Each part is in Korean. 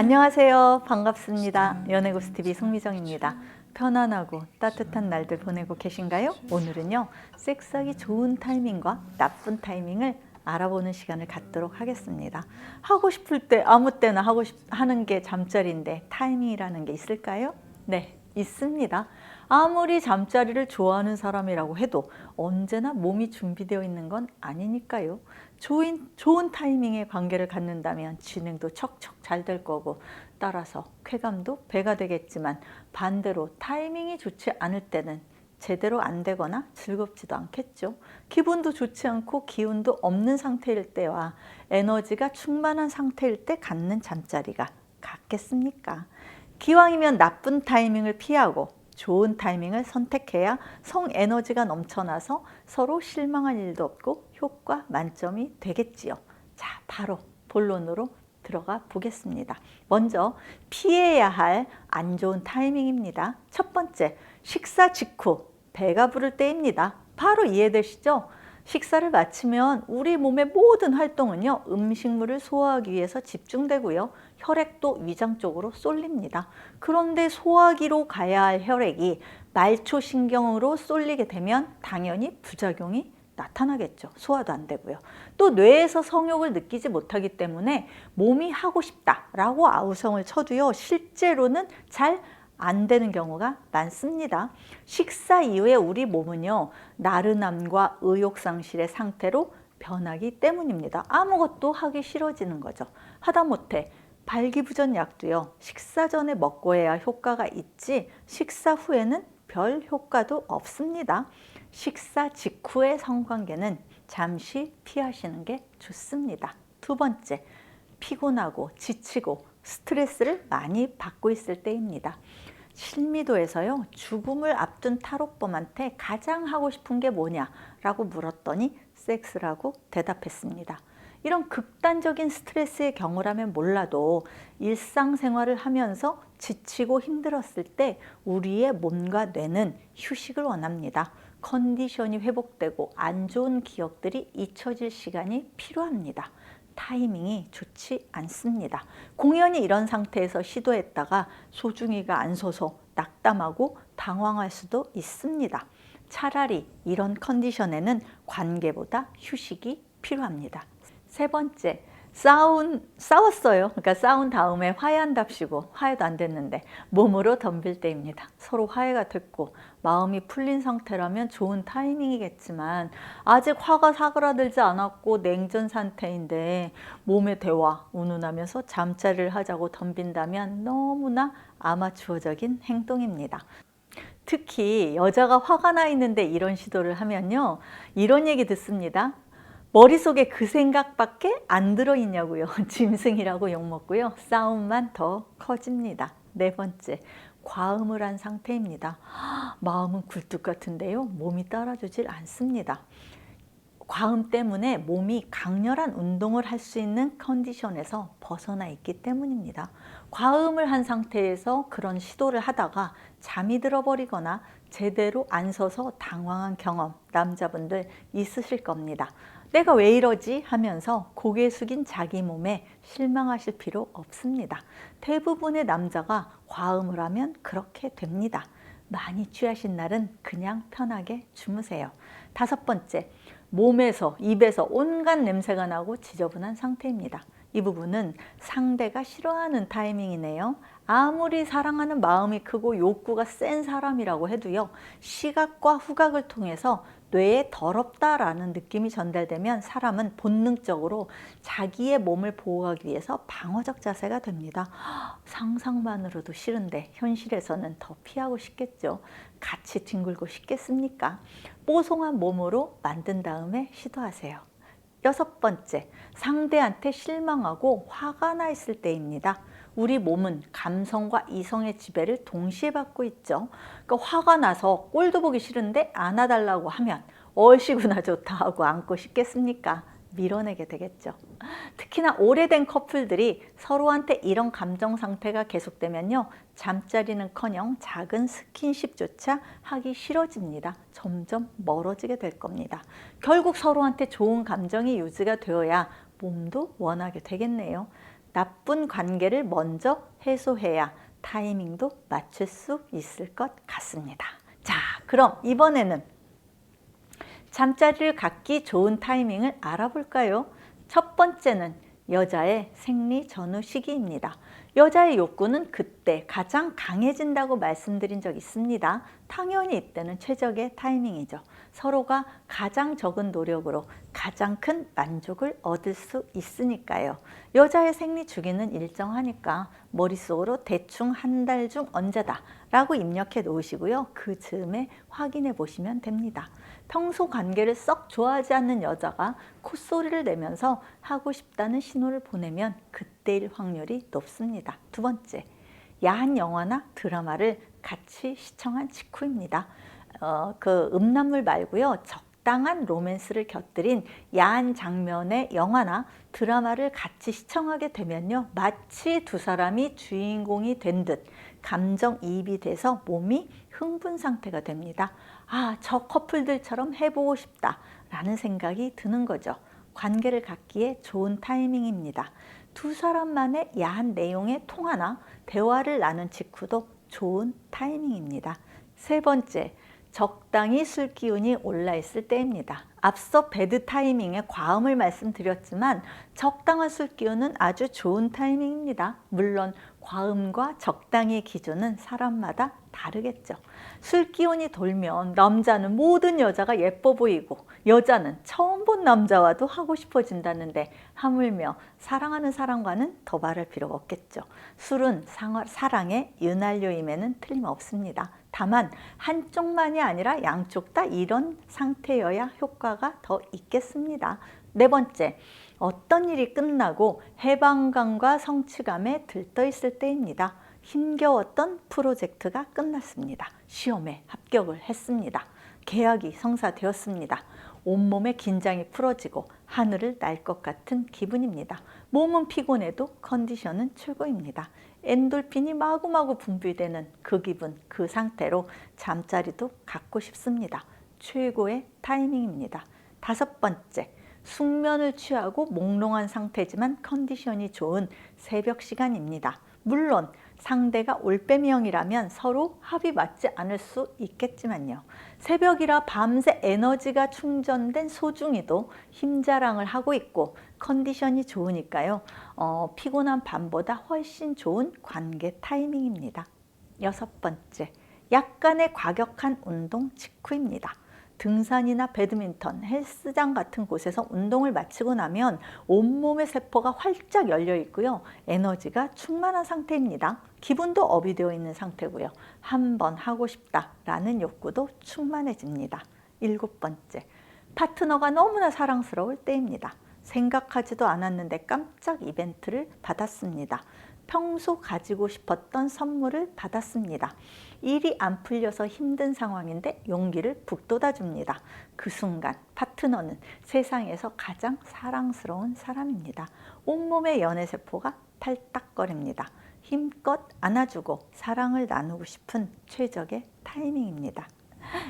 안녕하세요. 반갑습니다. 연애고스TV 송미정입니다. 편안하고 따뜻한 날들 보내고 계신가요? 오늘은요, 섹스하기 좋은 타이밍과 나쁜 타이밍을 알아보는 시간을 갖도록 하겠습니다. 하고 싶을 때 아무 때나 하고 싶, 하는 게 잠자리인데 타이밍이라는 게 있을까요? 네, 있습니다. 아무리 잠자리를 좋아하는 사람이라고 해도 언제나 몸이 준비되어 있는 건 아니니까요. 좋은, 좋은 타이밍에 관계를 갖는다면 진행도 척척 잘 될 거고 따라서 쾌감도 배가 되겠지만 반대로 타이밍이 좋지 않을 때는 제대로 안 되거나 즐겁지도 않겠죠. 기분도 좋지 않고 기운도 없는 상태일 때와 에너지가 충만한 상태일 때 갖는 잠자리가 같겠습니까? 기왕이면 나쁜 타이밍을 피하고 좋은 타이밍을 선택해야 성 에너지가 넘쳐나서 서로 실망할 일도 없고 효과 만점이 되겠지요. 자, 바로 본론으로 들어가 보겠습니다. 먼저 피해야 할 안 좋은 타이밍입니다. 첫 번째, 식사 직후 배가 부를 때입니다. 바로 이해되시죠? 식사를 마치면 우리 몸의 모든 활동은요, 음식물을 소화하기 위해서 집중되고요, 혈액도 위장 쪽으로 쏠립니다. 그런데 소화기로 가야 할 혈액이 말초신경으로 쏠리게 되면 당연히 부작용이 나타나겠죠. 소화도 안 되고요. 또 뇌에서 성욕을 느끼지 못하기 때문에 몸이 하고 싶다라고 아우성을 쳐도요, 실제로는 잘 안 되는 경우가 많습니다. 식사 이후에 우리 몸은요, 나른함과 의욕상실의 상태로 변하기 때문입니다. 아무것도 하기 싫어지는 거죠. 하다못해 발기부전 약도요, 식사 전에 먹고 해야 효과가 있지, 식사 후에는 별 효과도 없습니다. 식사 직후의 성관계는 잠시 피하시는 게 좋습니다. 두 번째, 피곤하고 지치고 스트레스를 많이 받고 있을 때입니다. 실미도에서요, 죽음을 앞둔 탈옥범한테 가장 하고 싶은 게 뭐냐라고 물었더니 섹스라고 대답했습니다. 이런 극단적인 스트레스의 경우라면 몰라도 일상생활을 하면서 지치고 힘들었을 때 우리의 몸과 뇌는 휴식을 원합니다. 컨디션이 회복되고 안 좋은 기억들이 잊혀질 시간이 필요합니다. 타이밍이 좋지 않습니다. 공연히 이런 상태에서 시도했다가 소중이가 안 서서 낙담하고 당황할 수도 있습니다. 차라리 이런 컨디션에는 관계보다 휴식이 필요합니다. 세 번째, 싸운, 싸웠어요. 그러니까 싸운 다음에 화해한답시고 화해도 안 됐는데 몸으로 덤빌 때입니다. 서로 화해가 됐고 마음이 풀린 상태라면 좋은 타이밍이겠지만 아직 화가 사그라들지 않았고 냉전 상태인데 몸의 대화 운운하면서 잠자리를 하자고 덤빈다면 너무나 아마추어적인 행동입니다. 특히 여자가 화가 나 있는데 이런 시도를 하면요. 이런 얘기 듣습니다. 머릿속에 그 생각밖에 안 들어있냐고요. 짐승이라고 욕먹고요. 싸움만 더 커집니다. 네 번째, 과음을 한 상태입니다. 마음은 굴뚝 같은데요. 몸이 따라주질 않습니다. 과음 때문에 몸이 강렬한 운동을 할 수 있는 컨디션에서 벗어나 있기 때문입니다. 과음을 한 상태에서 그런 시도를 하다가 잠이 들어버리거나 제대로 안 서서 당황한 경험 남자분들 있으실 겁니다. 내가 왜 이러지 하면서 고개 숙인 자기 몸에 실망하실 필요 없습니다. 대부분의 남자가 과음을 하면 그렇게 됩니다. 많이 취하신 날은 그냥 편하게 주무세요. 다섯 번째, 몸에서, 입에서 온갖 냄새가 나고 지저분한 상태입니다. 이 부분은 상대가 싫어하는 타이밍이네요. 아무리 사랑하는 마음이 크고 욕구가 센 사람이라고 해도요, 시각과 후각을 통해서 뇌에 더럽다라는 느낌이 전달되면 사람은 본능적으로 자기의 몸을 보호하기 위해서 방어적 자세가 됩니다. 상상만으로도 싫은데 현실에서는 더 피하고 싶겠죠. 같이 뒹굴고 싶겠습니까? 뽀송한 몸으로 만든 다음에 시도하세요. 여섯 번째, 상대한테 실망하고 화가 나 있을 때입니다. 우리 몸은 감성과 이성의 지배를 동시에 받고 있죠. 그러니까 화가 나서 꼴도 보기 싫은데 안아달라고 하면 얼씨구나 좋다 하고 안고 싶겠습니까? 밀어내게 되겠죠. 특히나 오래된 커플들이 서로한테 이런 감정 상태가 계속되면요. 잠자리는 커녕 작은 스킨십조차 하기 싫어집니다. 점점 멀어지게 될 겁니다. 결국 서로한테 좋은 감정이 유지가 되어야 몸도 원하게 되겠네요. 나쁜 관계를 먼저 해소해야 타이밍도 맞출 수 있을 것 같습니다. 자, 그럼 이번에는 잠자리를 갖기 좋은 타이밍을 알아볼까요? 첫 번째는 여자의 생리 전후 시기입니다. 여자의 욕구는 그때 가장 강해진다고 말씀드린 적 있습니다. 당연히 이때는 최적의 타이밍이죠. 서로가 가장 적은 노력으로 가장 큰 만족을 얻을 수 있으니까요. 여자의 생리 주기는 일정하니까 머릿속으로 대충 한 달 중 언제다 라고 입력해 놓으시고요. 그 즈음에 확인해 보시면 됩니다. 평소 관계를 썩 좋아하지 않는 여자가 콧소리를 내면서 하고 싶다는 신호를 보내면 그때일 확률이 높습니다. 두 번째, 야한 영화나 드라마를 같이 시청한 직후입니다. 어, 그 음란물 말고요. 적당한 로맨스를 곁들인 야한 장면의 영화나 드라마를 같이 시청하게 되면요. 마치 두 사람이 주인공이 된 듯 감정이입이 돼서 몸이 흥분 상태가 됩니다. 아, 저 커플들처럼 해보고 싶다 라는 생각이 드는 거죠. 관계를 갖기에 좋은 타이밍입니다. 두 사람만의 야한 내용의 통화나 대화를 나눈 직후도 좋은 타이밍입니다. 세 번째, 적당히 술 기운이 올라 있을 때입니다. 앞서 배드 타이밍의 과음을 말씀드렸지만 적당한 술 기운은 아주 좋은 타이밍입니다. 물론 과음과 적당의 기준은 사람마다 다르겠죠. 술 기운이 돌면 남자는 모든 여자가 예뻐 보이고 여자는 처음 본 남자와도 하고 싶어진다는데 하물며 사랑하는 사람과는 더 말할 필요가 없겠죠. 술은 사랑의 윤활유임에는 틀림없습니다. 다만 한쪽만이 아니라 양쪽 다 이런 상태여야 효과가 더 있겠습니다. 네 번째, 어떤 일이 끝나고 해방감과 성취감에 들떠 있을 때입니다. 힘겨웠던 프로젝트가 끝났습니다. 시험에 합격을 했습니다. 계약이 성사되었습니다. 온몸의 긴장이 풀어지고 하늘을 날 것 같은 기분입니다. 몸은 피곤해도 컨디션은 최고입니다. 엔돌핀이 마구마구 분비되는 그 기분, 그 상태로 잠자리도 갖고 싶습니다. 최고의 타이밍입니다. 다섯 번째, 숙면을 취하고 몽롱한 상태지만 컨디션이 좋은 새벽 시간입니다. 물론 상대가 올빼미형이라면 서로 합이 맞지 않을 수 있겠지만요. 새벽이라 밤새 에너지가 충전된 소중이도 힘자랑을 하고 있고 컨디션이 좋으니까요. 어, 피곤한 밤보다 훨씬 좋은 관계 타이밍입니다. 여섯 번째, 약간의 과격한 운동 직후입니다. 등산이나 배드민턴, 헬스장 같은 곳에서 운동을 마치고 나면 온몸의 세포가 활짝 열려 있고요. 에너지가 충만한 상태입니다. 기분도 업이 되어 있는 상태고요. 한번 하고 싶다라는 욕구도 충만해집니다. 일곱 번째, 파트너가 너무나 사랑스러울 때입니다. 생각하지도 않았는데 깜짝 이벤트를 받았습니다. 평소 가지고 싶었던 선물을 받았습니다. 일이 안 풀려서 힘든 상황인데 용기를 북돋아 줍니다. 그 순간 파트너는 세상에서 가장 사랑스러운 사람입니다. 온몸의 연애세포가 탈딱거립니다. 힘껏 안아주고 사랑을 나누고 싶은 최적의 타이밍입니다.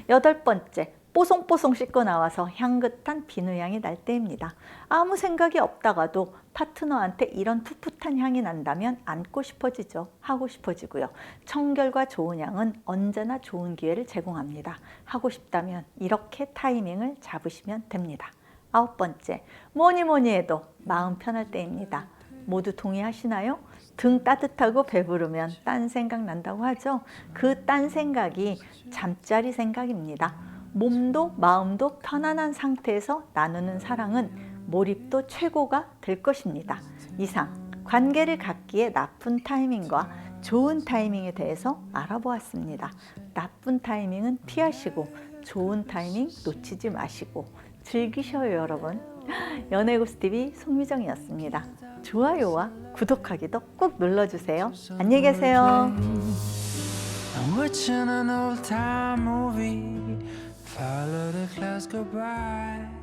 여덟 번째, 뽀송뽀송 씻고 나와서 향긋한 비누향이 날 때입니다. 아무 생각이 없다가도 파트너한테 이런 풋풋한 향이 난다면 안고 싶어지죠. 하고 싶어지고요. 청결과 좋은 향은 언제나 좋은 기회를 제공합니다. 하고 싶다면 이렇게 타이밍을 잡으시면 됩니다. 아홉 번째, 뭐니 뭐니 해도 마음 편할 때입니다. 모두 동의하시나요? 등 따뜻하고 배부르면 딴 생각 난다고 하죠. 그 딴 생각이 잠자리 생각입니다. 몸도 마음도 편안한 상태에서 나누는 사랑은 몰입도 최고가 될 것입니다. 이상 관계를 갖기에 나쁜 타이밍과 좋은 타이밍에 대해서 알아보았습니다. 나쁜 타이밍은 피하시고 좋은 타이밍 놓치지 마시고 즐기셔요 여러분. 연애고스TV 송미정이었습니다. 좋아요와 구독하기도 꾹 눌러주세요. 안녕히 계세요. Follow the clouds go by.